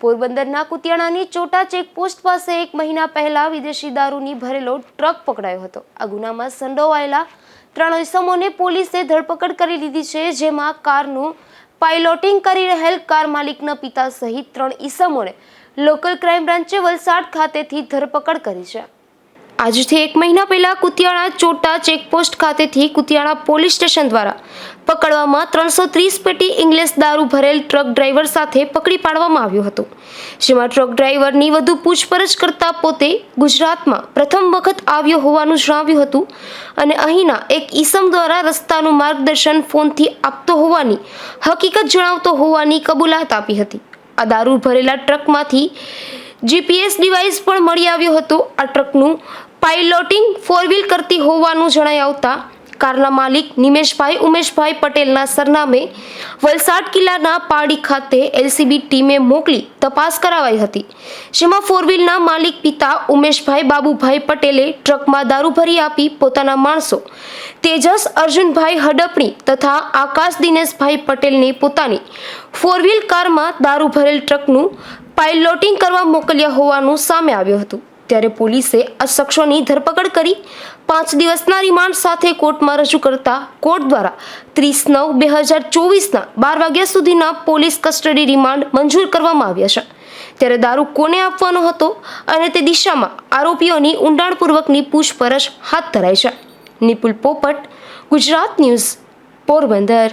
પોરબંદરના કુતિયાણાની ચોટા ચેકપોસ્ટ પાસે એક મહિના પહેલા વિદેશી દારૂની ભરેલો ટ્રક પકડાયો હતો. આ ગુનામાં સંડોવાયેલા ત્રણ ઇસમોને પોલીસે ધરપકડ કરી લીધી છે, જેમાં કારનું પાઇલોટિંગ કરી રહેલ કાર માલિકના પિતા સહિત ત્રણ ઇસમોને લોકલ ક્રાઇમ બ્રાન્ચે વલસાડ ખાતેથી ધરપકડ કરી છે. આજથી એક મહિના પહેલા કુતિયાણા ચોટા ચેકપોસ્ટ ખાતેથી કુતિયાણા પોલીસ સ્ટેશન દ્વારા પકડવામાં ત્રણસો ત્રીસ પેટી ઇંગ્લિશ દારૂ ભરેલ ટ્રક ડ્રાઈવર સાથે પકડી પાડવામાં આવ્યો હતો. જેમાં ટ્રક ડ્રાઈવરની વધુ પૂછપરછ કરતા પોતે ગુજરાતમાં પ્રથમ વખત આવ્યો હોવાનું જણાવ્યું હતું અને અહીંના એક ઈસમ દ્વારા રસ્તાનું માર્ગદર્શન ફોનથી આપતો હોવાની હકીકત જણાવતો હોવાની કબૂલાત આપી હતી. આ દારૂ ભરેલા ટ્રકમાંથી જીપીએસ ડિવાઇસ પણ મળી આવ્યો હતો. આ ટ્રકનું પાઇલોટિંગ ફોર વ્હીલ કરતી હોવાનું જણાઈ આવતા કારના માલિક નિમેશભાઈ ઉમેશભાઈ પટેલના સરનામે વલસાડ કિલ્લાના પાડી ખાતે એલસીબી ટીમે મોકલી તપાસ કરાવાઈ હતી. જેમાં ફોર વ્હીલના માલિક પિતા ઉમેશભાઈ બાબુભાઈ પટેલે ટ્રકમાં દારૂ ભરી આપી પોતાના માણસો, તેજસ અર્જુનભાઈ હડપણી તથા આકાશ દિનેશભાઈ પટેલને પોતાની ફોર વ્હીલ કારમાં દારૂ ભરેલ ટ્રકનું પાઇલોટિંગ કરવા મોકલ્યા હોવાનું સામે આવ્યું હતું. ત્યારે પોલીસે આ શખ્સોની ધરપકડ કરી. પાંચ દિવસના રિમાન્ડ સાથે કોર્ટમાં રજૂ કરતા કોર્ટ દ્વારા ત્રીસ નવ બે હજાર ચોવીસના બાર વાગ્યા સુધીના પોલીસ કસ્ટડી રિમાન્ડ મંજૂર કરવામાં આવ્યા છે. ત્યારે દારૂ કોને આપવાનો હતો અને તે દિશામાં આરોપીઓની ઊંડાણપૂર્વકની પૂછપરછ હાથ ધરાઈ છે. નિપુલ પોપટ, ગુજરાત ન્યૂઝ, પોરબંદર.